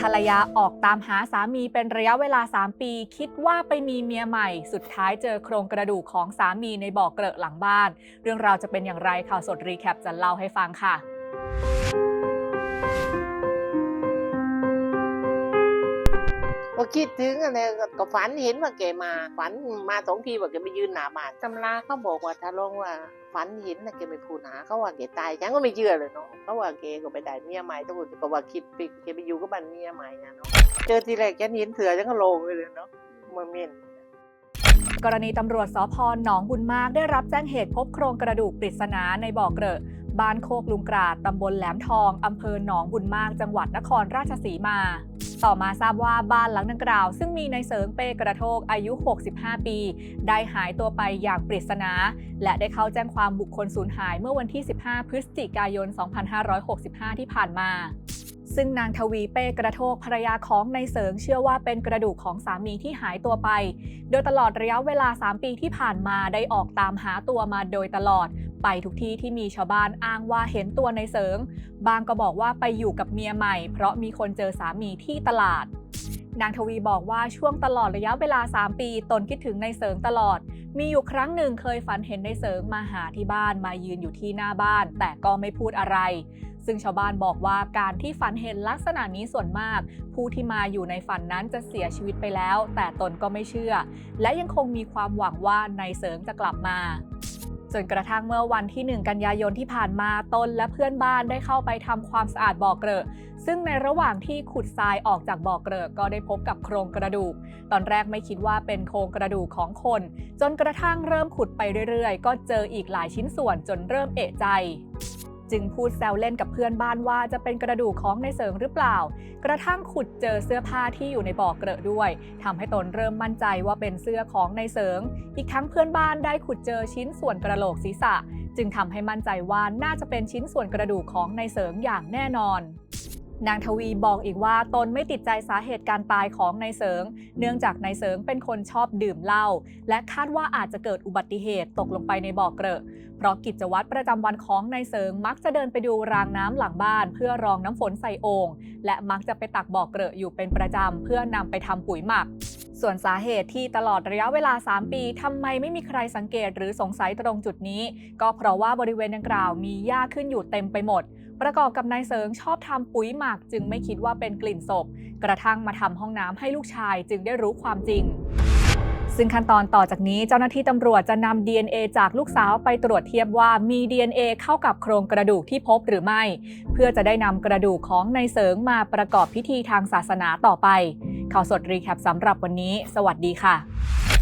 ภรรยาออกตามหาสามีเป็นระยะเวลา 3 ปี คิดว่าไปมีเมียใหม่ สุดท้ายเจอโครงกระดูกของสามีในบ่อเกลอะหลังบ้าน เรื่องราวจะเป็นอย่างไรข่าวสดรีแคปจะเล่าให้ฟังค่ะ คิดถึงอะไรก็ฝันเห็นว่าแกมา ฝันมาสองทีว่าแกไปยืนหน้าบ้านตำราเขาบอกว่าถ้าลงว่าฝันเห็นนะแกไม่พูดหาเขาว่าแกตายฉันก็ไม่เชื่อเลยเนาะเขาว่าแกก็ไปได้เมียใหม่ทุกคนก็ว่าคิดไปแกไปอยู่กับบ้านเมียใหม่นะเนาะเจอทีแรกฉันเห็นเถื่อฉันก็โลงเลยเนาะมือเม่นกรณีตำรวจสพหนองบุญมากได้รับแจ้งเหตุพบโครงกระดูกปริศนาในบ่อเกลอะ บ้านโคกลุงกราดตำบลแหลมทองอำเภอหนองบุญมาก จังหวัดนครราชสีมา ต่อมาทราบว่าบ้านหลังดังกล่าว ซึ่งมีนายเสริงเปกระโทกอายุ 65 ปี ได้หายตัวไปอย่างปริศนา และได้เข้าแจ้งความบุคคลสูญหายเมื่อวันที่ 15 พฤศจิกายน 2565 ที่ผ่านมาซึ่งนางทวีเป้กระโทกภรรยาของนายเสริงเชื่อว่าเป็นกระดูกของสามีที่หายตัวไป โดยตลอดระยะเวลา 3 ปีที่ผ่านมาได้ออกตามหาตัวมาโดยตลอด ไปทุกที่ที่มีชาวบ้านอ้างว่าเห็นตัวในเสริง บางก็บอกว่าไปอยู่กับเมียใหม่ เพราะมีคนเจอสามีที่ตลาด นางทวีบอกว่าช่วงตลอดระยะเวลา 3 ปี ตนคิดถึงในเสริงตลอด มีอยู่ครั้งหนึ่งเคยฝันเห็นในเสริงมาหาที่บ้านมายืนอยู่ที่หน้าบ้าน แต่ก็ไม่พูดอะไรซึ่งชาวบ้านบอกว่าการที่ฝันเห็นลักษณะนี้ส่วนมาก ผู้ที่มาอยู่ในฝันนั้นจะเสียชีวิตไปแล้ว แต่ตนก็ไม่เชื่อ และยังคงมีความหวังว่าในเสริงจะกลับมา จนกระทั่งเมื่อวันที่ 1 กันยายนที่ผ่านมาตนและเพื่อนบ้านได้เข้าไปทำความสะอาดบ่อเกลอะซึ่งในระหว่างที่ขุดทรายออกจากบ่อเกลอะก็ได้พบกับโครงกระดูก ตอนแรกไม่คิดว่าเป็นโครงกระดูกของคน จนกระทั่งเริ่มขุดไปเรื่อยๆ ก็เจออีกหลายชิ้นส่วนจนเริ่มเอะใจ จึงพูดแซวเล่นกับเพื่อนบ้านว่าจะเป็นกระดูกของในเสริงหรือเปล่า กระทั่งขุดเจอเสื้อผ้าที่อยู่ในบ่อเกลอะด้วยทำให้ตนเริ่มมั่นใจว่าเป็นเสื้อของในเสริง อีกทั้งเพื่อนบ้านได้ขุดเจอชิ้นส่วนกระโหลกศีรษะ จึงทำให้มั่นใจว่าน่าจะเป็นชิ้นส่วนกระดูกของในเสริงอย่างแน่นอน นางทวีบอกอีกว่าตนไม่ติดใจสาเหตุการตายของนายเสริง เนื่องจากนายเสริงเป็นคนชอบดื่มเหล้าและคาดว่าอาจจะเกิดอุบัติเหตุตกลงไปในบ่อเกลอะเพราะกิจวัตรประจำวันของนายเสริงมักจะเดินไปดูรางน้ำหลังบ้าน เพื่อรองน้ำฝนใส่โอ่งและมักจะไปตักบ่อเกลอะอยู่เป็นประจำเพื่อนำไปทำปุ๋ยหมักส่วนสาเหตุที่ตลอดระยะเวลา 3 ปีทำไมไม่มีใครสังเกตหรือสงสัยตรงจุดนี้ ก็เพราะว่าบริเวณดังกล่าวมีหญ้าขึ้นอยู่เต็มไปหมด ประกอบกับนายเสริงชอบทำปุ๋ยหมักจึงไม่คิดว่าเป็นกลิ่นศพ กระทั่งมาทำห้องน้ำให้ลูกชายจึงได้รู้ความจริง ซึ่งขั้นตอนต่อจากนี้เจ้าหน้าที่ตำรวจจะนำ DNA จากลูกสาวไปตรวจเทียบว่ามี DNA เข้ากับโครงกระดูกที่พบหรือไม่ เพื่อจะได้นำกระดูกของนายเสริงมาประกอบพิธีทางศาสนาต่อไปข่าวสดรีแคปสำหรับวันนี้ สวัสดีค่ะ